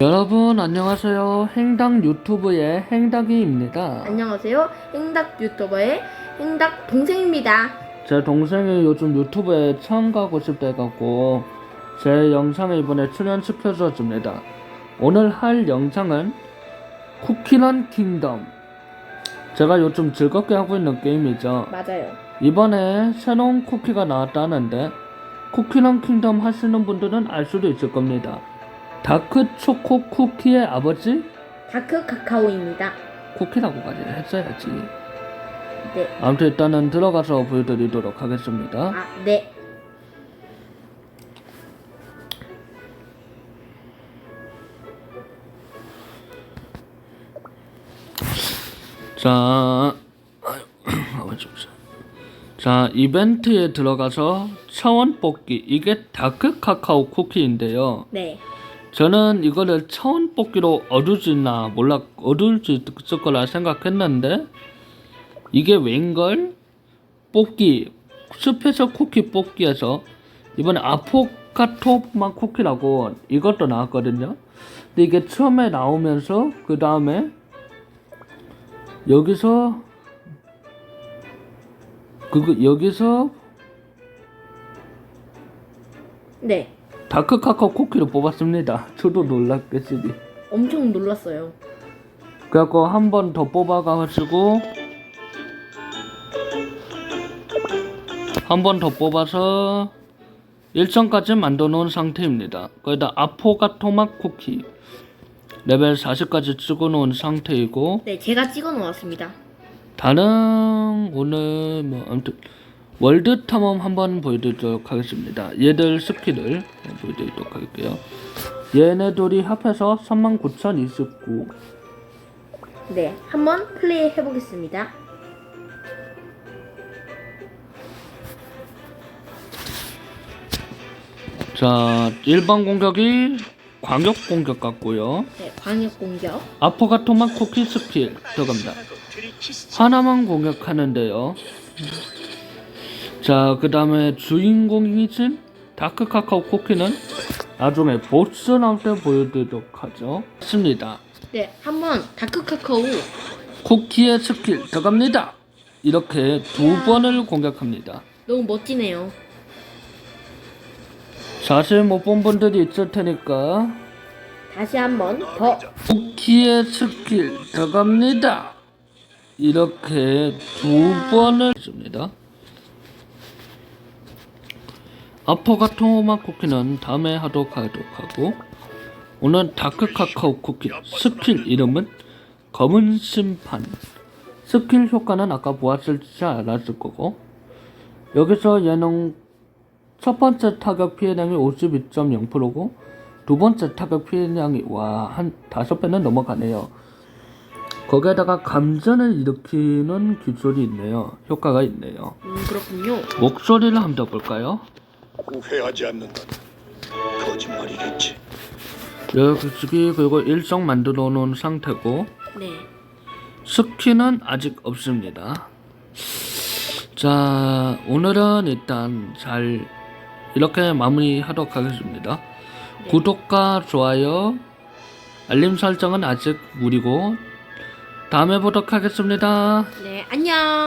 여러분 안녕하세요. 행당 유튜브의 행당이입니다. 안녕하세요. 행닭 유튜버의 행닭 동생입니다. 제 동생이 요즘 유튜브에 참가하고 싶다 해갖고 제 영상에 이번에 출연시켜줬습니다. 오늘 할 영상은 쿠키런 킹덤. 제가 요즘 즐겁게 하고 있는 게임이죠. 맞아요. 이번에 새로운 쿠키가 나왔다는데 쿠키런 킹덤 하시는 분들은 알 수도 있을 겁니다. 다크 초코 쿠키의 아버지 다크 카카오입니다. 쿠키라고까지 했어야지. 네. 아무튼 일단은 들어가서 보여드리도록 하겠습니다. 아, 네. 자. 자, 이벤트에 들어가서 차원 뽑기. 이게 다크 카카오 쿠키인데요. 네. 저는 이거를 차원 뽑기로 얻을지나 몰라 얻을 수 있을 거라 생각했는데 이게 웬걸 뽑기 스페셜 쿠키 뽑기에서 이번에 아포카토마 쿠키라고 이것도 나왔거든요. 근데 이게 처음에 나오면서 그 다음에 여기서 그거 여기서 네. 다크 카카오 쿠키를 뽑았습니다. 저도 놀랐겠으니. 엄청 놀랐어요. 그래갖고 한 번 더 뽑아가지고 한 번 더 뽑아서 1점까지 만들어 놓은 상태입니다. 거기다 아포가 토막 쿠키 레벨 40까지 찍어 놓은 상태이고 네, 제가 찍어 놓았습니다. 다른 오늘 뭐 아무튼 월드 탐험 한번 보여드리도록 하겠습니다. 얘들 스킬을 보여드리도록 할게요. 얘네들이 합해서 39,029 네. 한번 플레이 해보겠습니다. 자, 일반 공격이 광역 공격 같고요. 네. 광역 공격. 아포가 토마 쿠키 스킬 들어갑니다. 하나만 공격하는데요. 자, 그 다음에 주인공이신 다크 카카오 쿠키는 나중에 보스 나올 때 보여드리도록 하죠. 맞습니다. 네. 한번 다크 카카오. 쿠키의 스킬 들어갑니다. 이렇게 두 번을 공격합니다. 너무 멋지네요. 자세히 못 본 분들이 있을 테니까 다시 한번 더. 쿠키의 스킬 들어갑니다. 이렇게 두 번을 씁니다. 아포가토마 쿠키는 다음에 하도록 하도록 하고 오늘 다크 카카오 쿠키 스킬 이름은 검은 심판 스킬 효과는 아까 보았을지 알았을 거고 여기서 얘는 첫 번째 타격 피해량이 52.0%고 두 번째 타격 피해량이 와 한 다섯 배는 넘어가네요. 거기에다가 감전을 일으키는 기술이 있네요. 효과가 있네요. 음, 그렇군요. 목소리를 한번 들어볼까요? 후회하지 않는다면 거짓말이겠지. 여기 그리고 일성 만들어 놓은 상태고 네. 스키는 아직 없습니다. 자 오늘은 일단 잘 이렇게 마무리하도록 하겠습니다. 구독과 좋아요 알림 설정은 아직 무리고 다음에 보도록 하겠습니다. 네. 안녕.